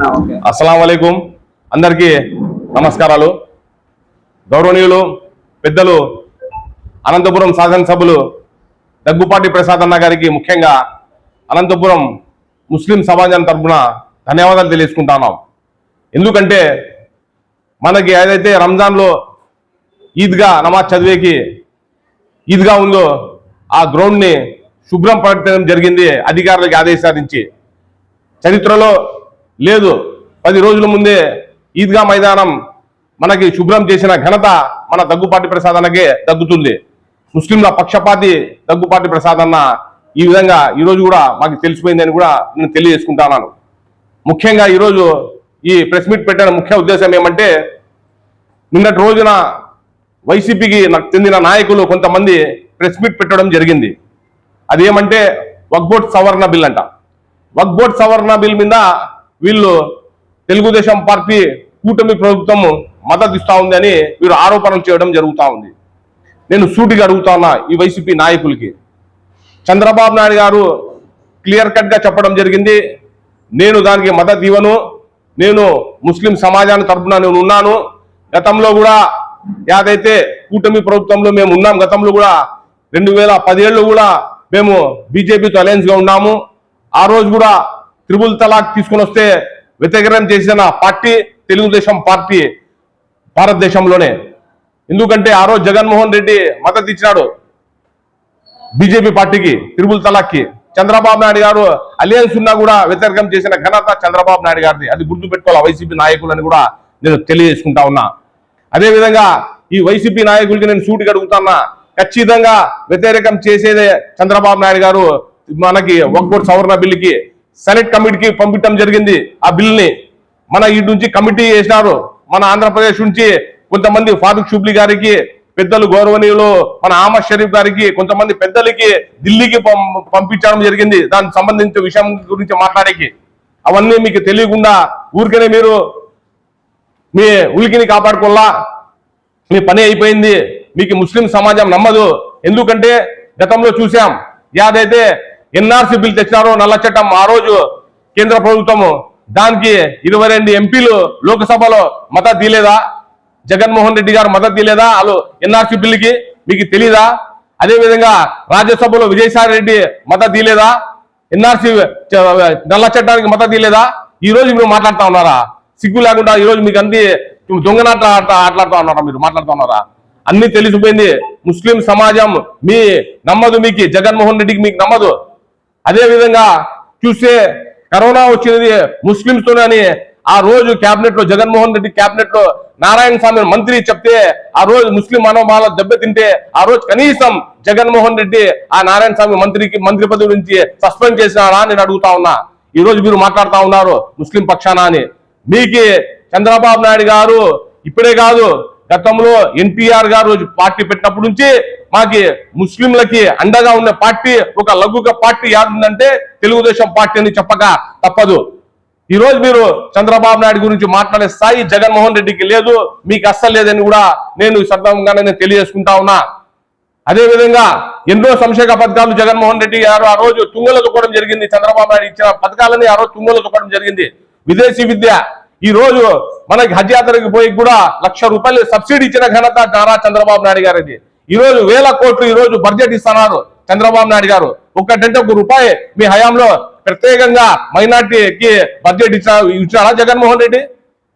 అస్సలం వలైకుం అందరికీ నమస్కారాలు. గౌరవనీయులు పెద్దలు అనంతపురం శాసనసభ్యులు దగ్గుపాటి ప్రసాద్ అన్న గారికి ముఖ్యంగా అనంతపురం ముస్లిం సమాజం తరఫున ధన్యవాదాలు తెలియజేసుకుంటున్నాం. ఎందుకంటే మనకి ఏదైతే రంజాన్లో ఈద్గా నమాజ్ చదివేకి ఈద్గా ఉందో ఆ గ్రౌండ్ని శుభ్రం పరచడం జరిగింది అధికారులకు ఆదేశాలించి చరిత్రలో లేదు. పది రోజుల ముందే ఈద్గా మైదానం మనకి శుభ్రం చేసిన ఘనత మన దగ్గుపాటి ప్రసాదన్నకే తగ్గుతుంది దగ్గుతుంది. ముస్లింల పక్షపాతి దగ్గుపాటి ప్రసాదన్న ఈ విధంగా ఈరోజు కూడా మాకు తెలిసిపోయిందని కూడా నేను తెలియజేసుకుంటున్నాను. ముఖ్యంగా ఈరోజు ఈ ప్రెస్ మీట్ పెట్టిన ముఖ్య ఉద్దేశం ఏమంటే నిన్నటి రోజున వైసీపీకి నాకు చెందిన నాయకులు కొంతమంది ప్రెస్ మీట్ పెట్టడం జరిగింది. అదేమంటే వక్బోట్ సవరణ బిల్ అంట. వక్బోట్ సవరణ బిల్ మీద వీళ్ళు తెలుగుదేశం పార్టీ కూటమి ప్రభుత్వం మద్దతు ఇస్తా ఉంది అని వీరు ఆరోపణలు చేయడం జరుగుతూ ఉంది. నేను సూటిగా అడుగుతా ఉన్నా ఈ వైసీపీ నాయకులకి? చంద్రబాబు నాయుడు గారు క్లియర్ కట్గా చెప్పడం జరిగింది. నేను దానికి మద్దతు ఇవ్వను. నేను ముస్లిం సమాజాన్ని తరఫున నేను ఉన్నాను. గతంలో కూడా ఏదైతే కూటమి ప్రభుత్వంలో మేము ఉన్నాం గతంలో కూడా రెండు వేల పదిహేళ్ళు కూడా మేము బీజేపీతో అలయన్స్గా ఉన్నాము. ఆ రోజు కూడా త్రిబుల్ తలాక్ తీసుకొని వస్తే వ్యతిరేకం చేసిన పార్టీ తెలుగుదేశం పార్టీ భారతదేశంలోనే. ఎందుకంటే ఆ రోజు జగన్మోహన్ రెడ్డి మద్దతు ఇచ్చినాడు బీజేపీ పార్టీకి త్రిబుల్ తలాక్కి. చంద్రబాబు నాయుడు గారు అలియన్స్ ఉన్నా కూడా వ్యతిరేకం చేసిన ఘనత చంద్రబాబు నాయుడు గారిది. అది గుర్తుపెట్టుకోవాలి వైసీపీ నాయకులని కూడా నేను తెలియజేసుకుంటా ఉన్నా. అదేవిధంగా ఈ వైసీపీ నాయకులకి నేను సూటి అడుగుతున్నా ఖచ్చితంగా వ్యతిరేకం చేసేదే చంద్రబాబు నాయుడు గారు. మనకి ఒక్కోటి సవరణ బిల్లుకి సెనెట్ కమిటీకి పంపించడం జరిగింది ఆ బిల్లుని. మన ఇటు నుంచి కమిటీ వేసినారు మన ఆంధ్రప్రదేశ్ నుంచి కొంతమంది ఫారూక్ షుబ్లీ గారికి పెద్దలు గౌరవనీయులు మన ఆమద్ షరీఫ్ గారికి కొంతమంది పెద్దలకి ఢిల్లీకి పం- పంపించడం జరిగింది. దానికి సంబంధించిన విషయం గురించి మాట్లాడేకి. అవన్నీ మీకు తెలియకుండా ఊరికనే మీరు మీ ఉలికిని కాపాడుకోవాలా? మీ పని అయిపోయింది. మీకు ముస్లిం సమాజం నమ్మదు. ఎందుకంటే గతంలో చూసాం. యాదైతే ఎన్ఆర్సీ బిల్ తెచ్చినారో నల్ల చట్టం ఆ రోజు కేంద్ర ప్రభుత్వము. దానికి ఇరవై రెండు ఎంపీలు లోక్సభలో మద్దతు తీయలేదా జగన్మోహన్ రెడ్డి గారు మద్దతు తీయలేదా వాళ్ళు ఎన్ఆర్సీ బిల్లుకి మీకు తెలీదా? అదేవిధంగా రాజ్యసభలో విజయసాయి రెడ్డి మద్దతు తీయలేదా ఎన్ఆర్సీ నల్ల చట్టానికి మద్దతు తీయలేదా ఈ రోజు మీరు మాట్లాడుతా ఉన్నారా? సిగ్గు లేకుండా ఈ రోజు మీకు అంది దొంగనాట ఆట ఉన్నారా మీరు? మాట్లాడుతూ ఉన్నారా? అన్ని తెలిసిపోయింది. ముస్లిం సమాజం మీ నమ్మదు మీకు. జగన్మోహన్ రెడ్డికి మీకు నమ్మదు. అదే విధంగా చూస్తే కరోనా వచ్చినది ముస్లింస్ తోనే ఆ రోజు కేబినెట్లో జగన్మోహన్ రెడ్డి కేబినెట్లో నారాయణ స్వామి మంత్రి చెప్తే ఆ రోజు ముస్లిం మనోభావాలు దెబ్బతింటే ఆ రోజు కనీసం జగన్మోహన్ రెడ్డి ఆ నారాయణ స్వామి మంత్రికి మంత్రి పదవి నుంచి సస్పెండ్ చేసినారా నేను అడుగుతా ఉన్నా. ఈ రోజు మీరు మాట్లాడుతా ఉన్నారు ముస్లిం పక్షాన అని. మీకు చంద్రబాబు నాయుడు గారు ఇప్పుడే కాదు గతంలో ఎన్టీఆర్ గారు పార్టీ పెట్టినప్పటి నుంచి మాకి ముస్లింలకి అండగా ఉన్న పార్టీ ఒక లఘుక పార్టీ యాదుందంటే తెలుగుదేశం పార్టీ అని చెప్పక తప్పదు. ఈ రోజు మీరు చంద్రబాబు నాయుడు గురించి మాట్లాడే స్థాయి జగన్మోహన్ రెడ్డికి లేదు మీకు అస్సలు లేదని కూడా నేను సందర్భంగానే నేను తెలియజేసుకుంటా ఉన్నా. అదే విధంగా ఎన్నో సంక్షేమ పథకాలు జగన్మోహన్ రెడ్డి గారు ఆ రోజు తుంగలో తొక్కడం జరిగింది చంద్రబాబు నాయుడు ఇచ్చిన పథకాలని ఆ రోజు తుంగలో తొక్కడం జరిగింది. విదేశీ విద్య ఈ రోజు మనకి హజ్ యాత్రకి పోయి కూడా లక్ష రూపాయలు సబ్సిడీ ఇచ్చిన ఘనత నారా చంద్రబాబు నాయుడు గారిది. ఈ రోజు వేల కోట్లు ఈ రోజు బడ్జెట్ ఇస్తున్నారు చంద్రబాబు నాయుడు గారు. ఒక్కటంటే ఒక రూపాయి మీ హయాంలో ప్రత్యేకంగా మైనార్టీకి బడ్జెట్ ఇచ్చా ఇచ్చారా? జగన్మోహన్ రెడ్డి?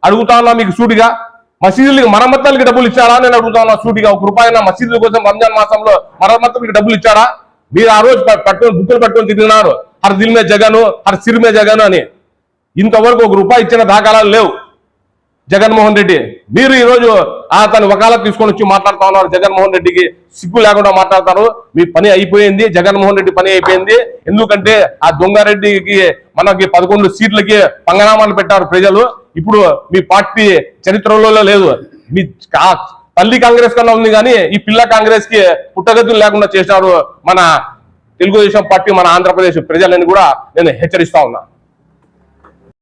అడుగుతా ఉన్నా మీకు సూటిగా. మసీదులకి మరమ్మతులకి డబ్బులు ఇచ్చారా? నేను అడుగుతా ఉన్నా సూటిగా. ఒక రూపాయి మసీదుల కోసం రంజాన్ మాసంలో మరమ్మతులకి డబ్బులు ఇచ్చారా? మీరు ఆ రోజు పట్టుకొని బుక్కులు పట్టుకొని తిరిగినారు. హర్ దిల్ మే జగను హర్ సిర్ మే జగను అని. ఇంతవరకు ఒక రూపాయి ఇచ్చిన దాఖలాలు లేవు. జగన్మోహన్ రెడ్డి. మీరు ఈరోజు అతను ఒకలా తన తీసుకొని వచ్చి మాట్లాడుతా ఉన్నారు. జగన్మోహన్ రెడ్డికి సిగ్గు లేకుండా మాట్లాడతారు. మీ పని అయిపోయింది. జగన్మోహన్ రెడ్డి పని అయిపోయింది. ఎందుకంటే ఆ దొంగారెడ్డికి మనకి పదకొండు సీట్లకి పంగనామాలు పెట్టారు ప్రజలు. ఇప్పుడు మీ పార్టీ చరిత్రలో లేదు. మీ కా- తల్లి కాంగ్రెస్ కన్నా ఉంది కానీ ఈ పిల్ల కాంగ్రెస్కి పుట్టగతులు లేకుండా చేశారు మన తెలుగుదేశం పార్టీ మన ఆంధ్రప్రదేశ్ ప్రజలని కూడా నేను హెచ్చరిస్తా ఉన్నా.